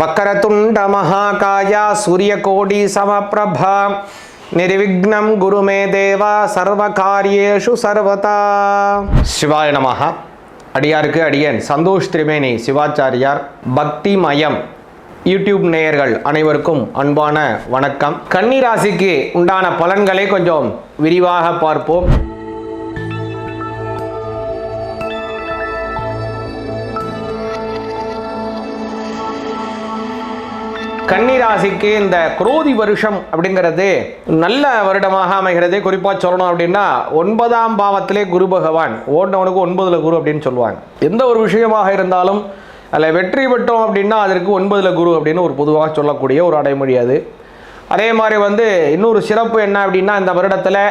வக்கரதுண்ட மகாகாயா சூரியகோடி சமப்பிரபா. நிர்விக்னம் குருமே தேவா சர்வ காரியேஷு சர்வதா. சிவாய நமகா அடியாருக்கு அடியன். சந்தோஷ் திரிவேணி சிவாச்சாரியார். பக்தி மயம் யூடியூப் நேயர்கள் அனைவருக்கும் அன்பான வணக்கம். கன்னிராசிக்கு உண்டான பலன்களை கொஞ்சம் விரிவாக பார்ப்போம். கன்னிராசிக்கு இந்த குரோதி வருஷம் அப்படிங்கிறது நல்ல வருடமாக அமைகிறது. குறிப்பாக சொல்லணும் அப்படின்னா ஒன்பதாம் பாவத்திலே குரு பகவான் ஓடினவனுக்கு ஒன்பதுல குரு அப்படின்னு சொல்லுவாங்க. எந்த ஒரு விஷயமாக இருந்தாலும் அதில் வெற்றி பெற்றோம் அப்படின்னா அதற்கு ஒன்பதுல குரு அப்படின்னு ஒரு பொதுவாக சொல்லக்கூடிய ஒரு அடைமொழி அது. அதே மாதிரி வந்து இன்னொரு சிறப்பு என்ன அப்படின்னா இந்த வருடத்தில்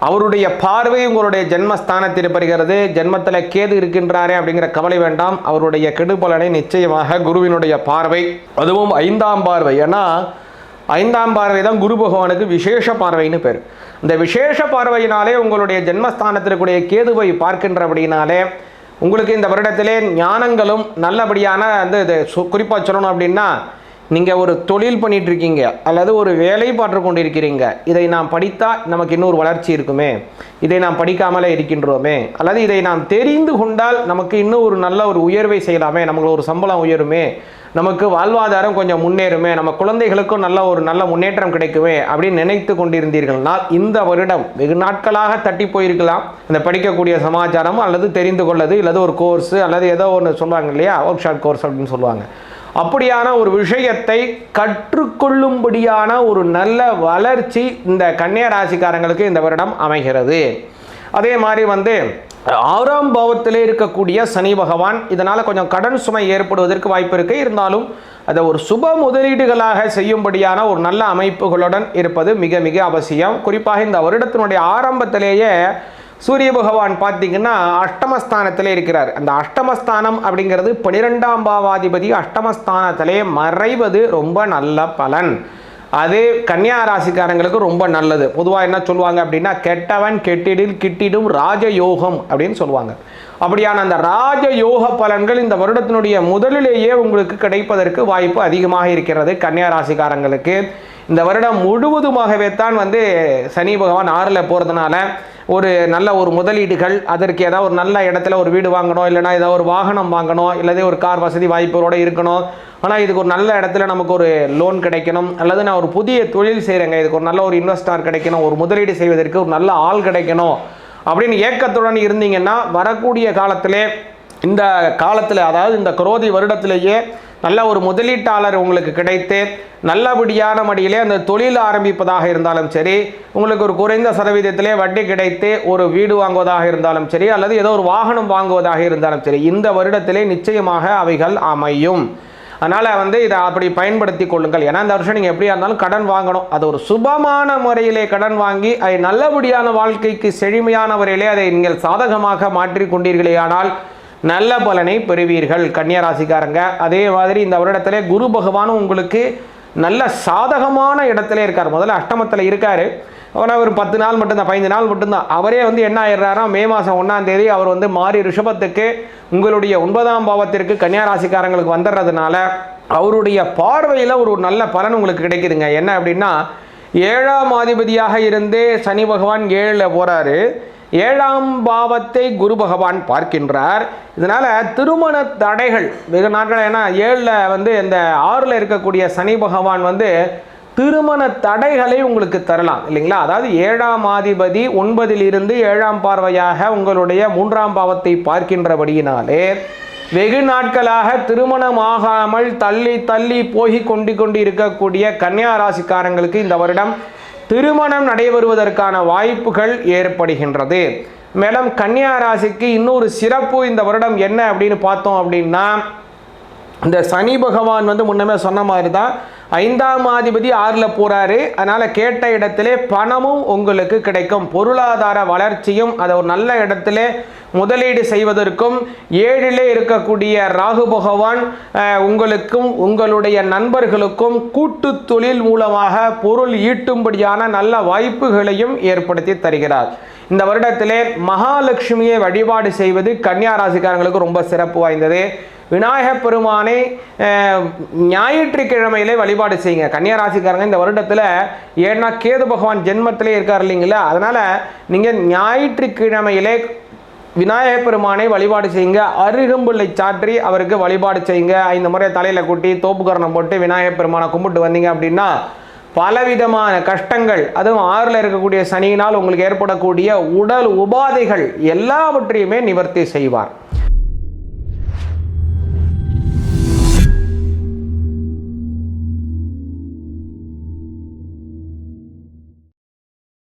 அவருடைய பார்வை உங்களுடைய ஜென்மஸ்தானத்தில் பெறுகிறது ஜென்மத்தில் கேது இருக்கின்றாரே அப்படிங்கிற கவலை வேண்டாம். அவருடைய கெடுபலனை நிச்சயமாக குருவினுடைய பார்வை அதுவும் ஐந்தாம் பார்வை. ஏன்னா ஐந்தாம் பார்வை தான் குரு பகவானுக்கு விசேஷ பார்வைன்னு பேர். இந்த விசேஷ பார்வையினாலே உங்களுடைய ஜென்மஸ்தானத்திற்குடைய கேதுவை அப்படின்னாலே உங்களுக்கு இந்த வருடத்திலே ஞானங்களும் நல்லபடியான வந்து இது குறிப்பாக சொல்லணும் அப்படின்னா நீங்கள் ஒரு தொழில் பண்ணிகிட்ருக்கீங்க அல்லது ஒரு வேலை பார்த்து கொண்டிருக்கிறீங்க இதை நாம் படித்தால் நமக்கு இன்னொரு வளர்ச்சி இருக்குமே? இதை நாம் படிக்காமலே இருக்கின்றோமே? அல்லது இதை நாம் தெரிந்து கொண்டால் நமக்கு இன்னும் ஒரு நல்ல ஒரு உயர்வை செய்யலாமே? நமக்கு ஒரு சம்பளம் உயருமே? நமக்கு வாழ்வாதாரம் கொஞ்சம் முன்னேறுமே? நம்ம குழந்தைகளுக்கும் நல்ல ஒரு நல்ல முன்னேற்றம் கிடைக்குமே? அப்படின்னு நினைத்து கொண்டிருந்தீர்கள்னால் இந்த வருடம் வெகு நாட்களாக தட்டி போயிருக்கலாம். இந்த படிக்கக்கூடிய சமாச்சாரம் அல்லது தெரிந்து கொள்ளது அல்லது ஒரு கோர்ஸ் அல்லது ஏதோ ஒன்று சொல்லுவாங்க இல்லையா? ஒர்க் ஷாப் கோர்ஸ் அப்படின்னு சொல்லுவாங்க. அப்படியான ஒரு விஷயத்தை கற்றுக்கொள்ளும்படியான ஒரு நல்ல வளர்ச்சி இந்த கன்னிய ராசிக்காரங்களுக்கு இந்த வருடம் அமைகிறது. அதே மாதிரி வந்து ஆறாம் பாவத்திலே இருக்கக்கூடிய சனி பகவான் இதனால் கொஞ்சம் கடன் சுமை ஏற்படுவதற்கு வாய்ப்பு இருக்குது இருந்தாலும் அதை ஒரு சுப முதலீடுகளாக செய்யும்படியான ஒரு நல்ல அமைப்புகளுடன் இருப்பது மிக மிக அவசியம். குறிப்பாக இந்த வருடத்தினுடைய ஆரம்பத்திலேயே சூரிய பகவான் பார்த்தீங்கன்னா அஷ்டமஸ்தானத்தில் இருக்கிறார். அந்த அஷ்டமஸ்தானம் அப்படிங்கிறது பனிரெண்டாம் பாவாதிபதி அஷ்டமஸ்தானத்திலே மறைவது ரொம்ப நல்ல பலன். அது கன்னியா ராசிக்காரங்களுக்கு ரொம்ப நல்லது. பொதுவாக என்ன சொல்லுவாங்க அப்படின்னா கெட்டவன் கெட்டிடில் கிட்டிடும் ராஜயோகம் அப்படின்னு சொல்லுவாங்க. அப்படியான அந்த ராஜயோக பலன்கள் இந்த வருடத்தினுடைய முதலிலேயே உங்களுக்கு கிடைப்பதற்கு வாய்ப்பு அதிகமாக இருக்கிறது கன்னியா ராசிக்காரங்களுக்கு. இந்த வருடம் முழுவதுமாகவே தான் வந்து சனி பகவான் ஆறில் போகிறதுனால ஒரு நல்ல ஒரு முதலீடுகள் அதற்கு ஏதாவது ஒரு நல்ல இடத்துல ஒரு வீடு வாங்கணும் இல்லைனா ஏதாவது ஒரு வாகனம் வாங்கணும் இல்லது ஒரு கார் வசதி வாய்ப்புகளோடு இருக்கணும். ஆனால் இதுக்கு ஒரு நல்ல இடத்துல நமக்கு ஒரு லோன் கிடைக்கணும் அல்லது நான் ஒரு புதிய தொழில் செய்கிறேங்க இதுக்கு ஒரு நல்ல ஒரு இன்வெஸ்டார் கிடைக்கணும் ஒரு முதலீடு செய்வதற்கு ஒரு நல்ல ஆள் கிடைக்கணும் அப்படின்னு ஏக்கத்துடன் இருந்தீங்கன்னா வரக்கூடிய காலத்திலே இந்த காலத்தில் அதாவது இந்த குரோதி வருடத்திலேயே நல்ல ஒரு முதலீட்டாளர் உங்களுக்கு கிடைத்து நல்லபடியான மடியிலே அந்த தொழில் ஆரம்பிப்பதாக இருந்தாலும் சரி உங்களுக்கு ஒரு குறைந்த சதவீதத்திலே வட்டி கிடைத்து ஒரு வீடு வாங்குவதாக இருந்தாலும் சரி அல்லது ஏதோ ஒரு வாகனம் வாங்குவதாக இருந்தாலும் சரி இந்த வருடத்திலே நிச்சயமாக அவைகள் அமையும். அதனால் வந்து இதை அப்படி பயன்படுத்தி கொள்ளுங்கள். ஏன்னா இந்த வருஷம் நீங்கள் எப்படியா இருந்தாலும் கடன் வாங்கணும். அது ஒரு சுபமான முறையிலே கடன் வாங்கி அதை நல்லபடியான வாழ்க்கைக்கு செழுமையான முறையிலே அதை நீங்கள் சாதகமாக மாற்றிக்கொண்டீர்களே ஆனால் நல்ல பலனை பெறுவீர்கள் கன்னியராசிக்காரங்க. அதே மாதிரி இந்த வருடத்திலே குரு பகவானும் உங்களுக்கு நல்ல சாதகமான இடத்துல இருக்கார். முதல்ல அஷ்டமத்தில் இருக்கார். ஆனால் ஒரு பத்து நாள் மட்டும்தான் பதினஞ்சு நாள் மட்டும்தான். அவரே வந்து என்ன ஆயிடுறாரா மே மாதம் ஒன்றாம் தேதி அவர் வந்து மாறி ரிஷபத்துக்கு உங்களுடைய ஒன்பதாம் பாவத்திற்கு கன்னியாராசிக்காரங்களுக்கு வந்துடுறதுனால அவருடைய பார்வையில் ஒரு நல்ல பலன் உங்களுக்கு கிடைக்குதுங்க. என்ன அப்படின்னா ஏழாம் அதிபதியாக இருந்து சனி பகவான் ஏழில் போகிறாரு ஏழாம் பாவத்தை குரு பகவான் பார்க்கின்றார். இதனால் திருமண தடைகள் வெகு நாட்கள் ஏன்னா ஏழில் வந்து இந்த ஆறில் இருக்கக்கூடிய சனி பகவான் வந்து திருமண தடைகளை உங்களுக்கு தரலாம் இல்லைங்களா? அதாவது ஏழாம் ஆதிபதி ஒன்பதில் இருந்து ஏழாம் பார்வையாக உங்களுடைய மூன்றாம் பாவத்தை பார்க்கின்றபடியினாலே வெகு நாட்களாக திருமணமாகாமல் தள்ளி தள்ளி போய் கொண்டு கொண்டு இருக்கக்கூடிய கன்னியா ராசிக்காரங்களுக்கு இந்த வருடம் திருமணம் நடைபெறுவதற்கான வாய்ப்புகள் ஏற்படுகின்றது. மேலும் கன்னியா ராசிக்கு இன்னொரு சிறப்பு இந்த வருடம் என்ன அப்படின்னு பார்த்தோம் அப்படின்னா இந்த சனி பகவான் வந்து முன்னமே சொன்ன மாதிரி தான் ஐந்தாம் அதிபதி ஆறில் போறாரு. அதனால கேட்ட இடத்திலே பணமும் உங்களுக்கு கிடைக்கும். பொருளாதார வளர்ச்சியும் அதை ஒரு நல்ல இடத்துல முதலீடு செய்வதற்கும் ஏழிலே இருக்கக்கூடிய ராகு பகவான் உங்களுக்கும் உங்களுடைய நண்பர்களுக்கும் கூட்டு தொழில் மூலமாக பொருள் ஈட்டும்படியான நல்ல வாய்ப்புகளையும் ஏற்படுத்தி தருகிறார். இந்த வருடத்திலே மகாலட்சுமியை வழிபாடு செய்வது கன்னியா ராசிக்காரங்களுக்கு ரொம்ப சிறப்பு வாய்ந்தது. விநாயகப் பெருமானை ஞாயிற்றுக்கிழமையிலே வழிபாடு செய்யுங்க. கன்னியா ராசிக்காரங்க இந்த வருடத்தில் ஏன்னா கேது பகவான் ஜென்மத்திலே இருக்கார் இல்லைங்களா? அதனால் நீங்கள் ஞாயிற்றுக்கிழமையிலே விநாயகப் பெருமானை வழிபாடு செய்யுங்க. அருகம்புல்லை சாற்றி அவருக்கு வழிபாடு செய்யுங்க. ஐந்து முறை தலையில் கூட்டி தோப்புக்கரணம் போட்டு விநாயகப் பெருமானை கும்பிட்டு வந்தீங்க அப்படின்னா பலவிதமான கஷ்டங்கள் அதுவும் ஆறில் இருக்கக்கூடிய சனியினால் உங்களுக்கு ஏற்படக்கூடிய உடல் உபாதைகள் எல்லாவற்றையுமே நிவர்த்தி செய்வார்.